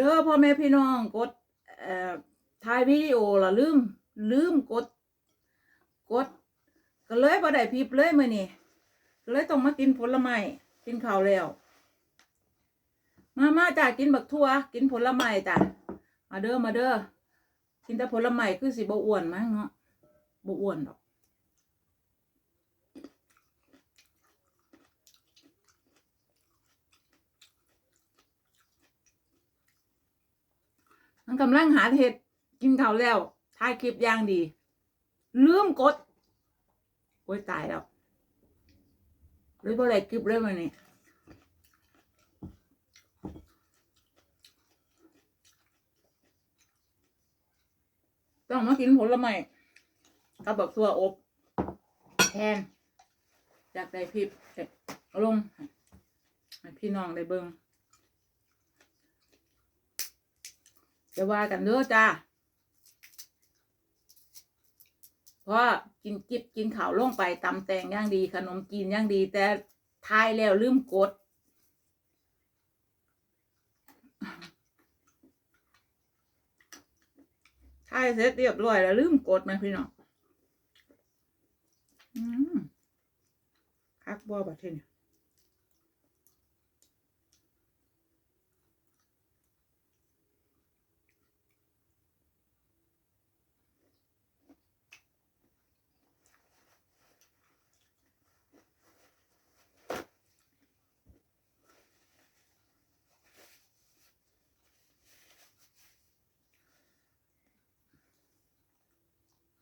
เด้อพ่อแม่พี่น้องกดเอ่อถ่ายวิดีโอละลืม ลืมกด กด ก็เลยบ่ได้พิบเลยมื้อนี้ก็เลยต้องมากินผลไม้กินข้าวแล้ว มามาจ้ะกินบักทั่ว กินผลไม้จ้ะมาเด้อมาเด้อกินแต่ผลไม้คือสิบ่อ้วนมั้งเนาะบ่อ้วนดอก มันกำลังหาเห็ดกินข้าวแล้วถ่ายคลิปอย่างดี ลืมกดโอ้ยตายแล้วเลยบ่ได้คลิปเลยมันนี่ต้องมากินผลไม้กับแบักทั่วอบ แทนอยากได้คลิปเอ๊ะเอาลงให้พี่น้องได้เบิ่ง จะว่ากันเด้อจ้าเพราะกินจิบกินข้าวลงไปตำแตงย่างดีขนมจีนย่างดี แต่ทายแล้วลืมกด ทายเสร็จเรียบร้อยแล้วลืมกดไหมพี่น้องอืมคักบัวบัดเทนี่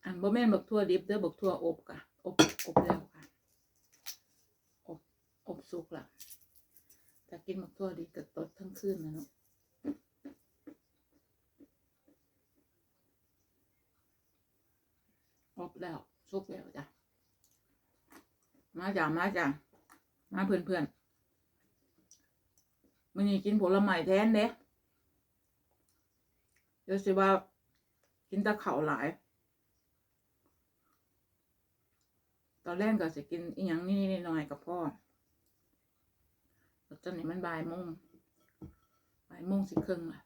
อันบ่แม่นบักทั่วดิบเด้อบักทั่วอบกะอบอบแล้วค่ะ อบอบสุกละถ้ากินบักทั่วดิบก็ตดทั้งคืนนะเนาะอบแล้วสุกแล้วจ้ะ มาจ้ะมาจ้ะมาเพื่อนเพื่อนมื้อนี้กินผลไม้แทนเด้เดี๋ยวสิว่ากินตะเข้าหลาย ตอนแรกก็สิกินอีหยังนี่นี่หน่อยกับพ่อแล้วตอนนี้มันบ่ายโมงบ่ายโมงสิครึ่งละ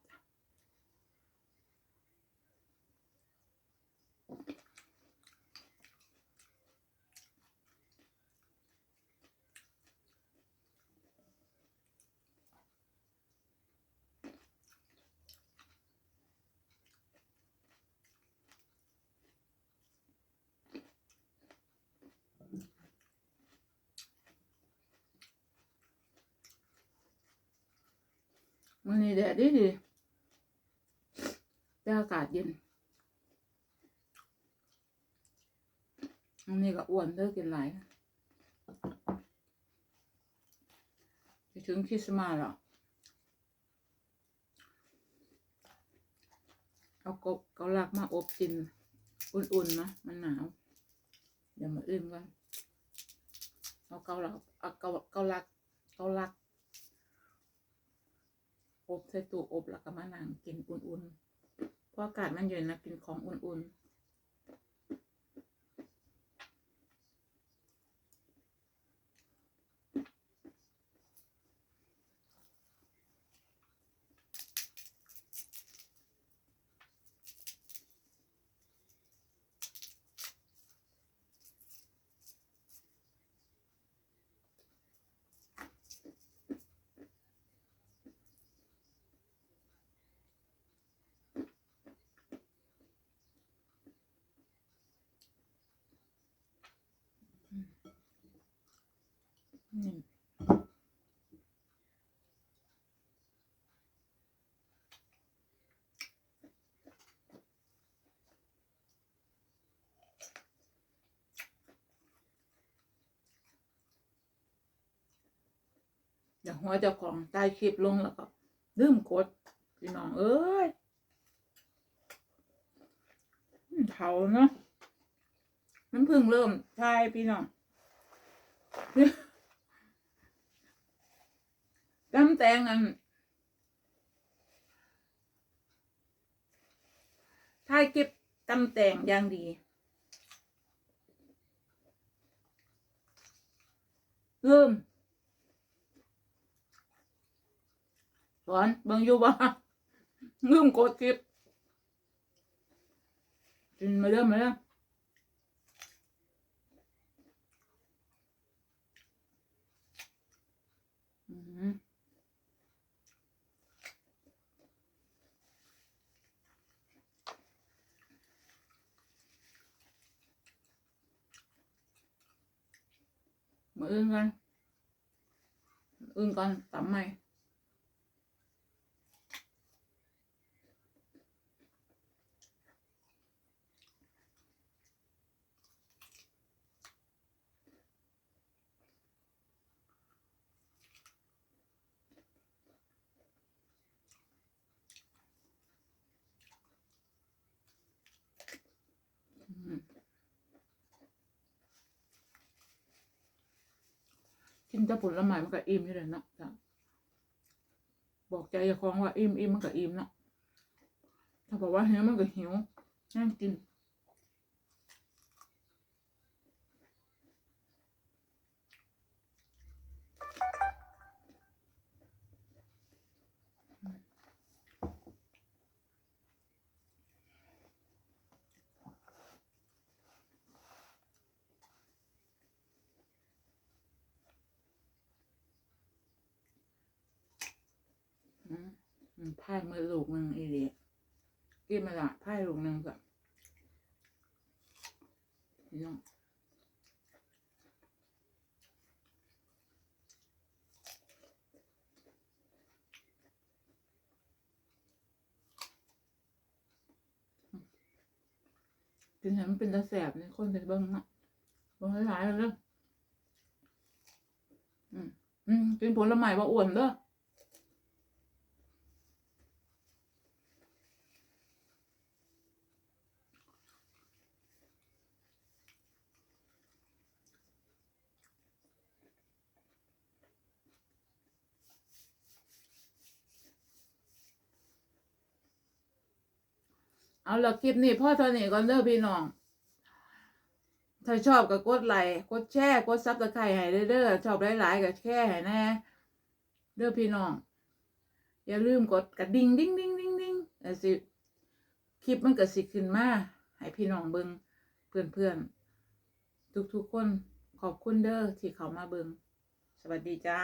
มันนี่แดดดีดีแต่อากาศเย็นอันนี้ก็อ้วนเด้อกินหลายไปถึงคริสต์มาสแล้วเอากบเกาลักมาอบกิน อุ่นๆนะมันหนาว เดี๋ยวมาอื่นกันเอาเกาลักเอาเกาเกาลักเกาลัก อบใส่ตู้อบแล้วก็มานั่งกินอุ่นๆเพราะอากาศมันเย็นนะกินของอุ่นๆ เดี๋ยวหัวเจ้าของใต้คลิปลงแล้วก็ลืมกดพี่น้องเอ้ยเผาเนาะมันเพิ่งเริ่มใช่พี่น้อง ตำแตงอันถ่ายเก็บตำแตงอย่างดี เริ่มสอนบิ่งอยู่บ่ลืมกดคลิปกินมาเริ่มมาเริ่มอืม มาอื่นกันอื่นก่อนตำใหม่อืม กินแต่ผลไม้มันก็อิ่มอยู่เลยเนาะจ้ะบอกใจเจะคล้องว่าอิ่มอิ่มมันก็อิ่มเนาะถ้าบอกว่าหิวมันก็หิวนั่งกิน ไพ่มือลูกหนึ่งอีเดียกินมาละไพ่ลูกหนึ่งกับพี่น้องกินให้มันเป็นตะแสบนี่คนเป็นเบิ้งเนะเบิ้งหลายๆเลยอืมอืมกินผลไม้ว่าอ้วนเด้อ เอาละคลิปนี้พ่อเท่านี้ก่อนเด้อพี่น้อง ถ้าชอบก็กดไลค์กดแชร์กดซับสไครต์ให้เด้อเด้อชอบหลายๆก็แชร์ให้แน่เด้อพี่น้อง อย่าลืมกดกระดิ่งดิ้งดิ้งดิ้งดิ้งสิคลิปมันก็สิขึ้นมาให้พี่น้องเบิงเพื่อนเพื่อนๆทุกๆคนขอบคุณเด้อที่เขามาเบิงสวัสดีจ้า